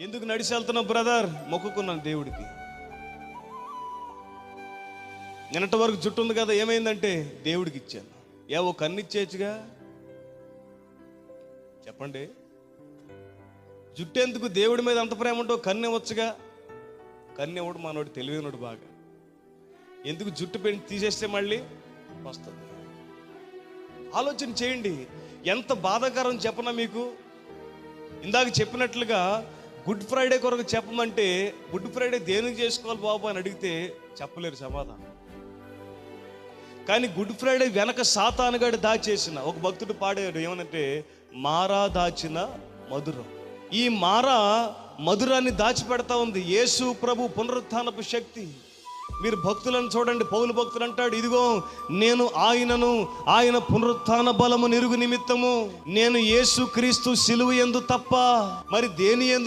ఎందుకు నడిచి వెళ్తున్నావు బ్రదర్ మొక్కుకున్నాను దేవుడికి. నిన్నటి వరకు జుట్టు ఉంది కదా ఏమైందంటే దేవుడికి ఇచ్చాను ఏ ఓ కన్ను ఇచ్చేయచ్చుగా చెప్పండి. జుట్టు ఎందుకు దేవుడి మీద అంత ప్రేమ ఉంటో కన్ను ఇవ్వచ్చుగా కన్ను ఇవ్వడు మనోడు తెలివైనడు బాగా. ఎందుకు జుట్టు పెంచి తీసేస్తే మళ్ళీ వస్తుంది? ఆలోచన చేయండి. ఎంత బాధాకరం చెప్పనా మీకు? ఇందాక చెప్పినట్లుగా గుడ్ ఫ్రైడే కొరకు చెప్పమంటే గుడ్ ఫ్రైడే దేనికి చేసుకోవాలి బాబు అని అడిగితే చెప్పలేరు సమాధానం. కానీ గుడ్ ఫ్రైడే వెనక సాతానుగాడు దాచేసిన ఒక భక్తుడు పాడాడు ఏమనంటే మారా దాచిన మధురం. ఈ మారా మధురాన్ని దాచిపెడతా ఉంది యేసు ప్రభు పునరుత్నపు శక్తి. మీరు భక్తులను చూడండి పౌలు భక్తులు అంటాడు ఇదిగో నేను ఆయనను ఆయన పునరుత్న బలము నిరుగు నిమిత్తము నేను యేసు క్రీస్తు సిలువు ఎందు తప్ప మరి దేని ఎందు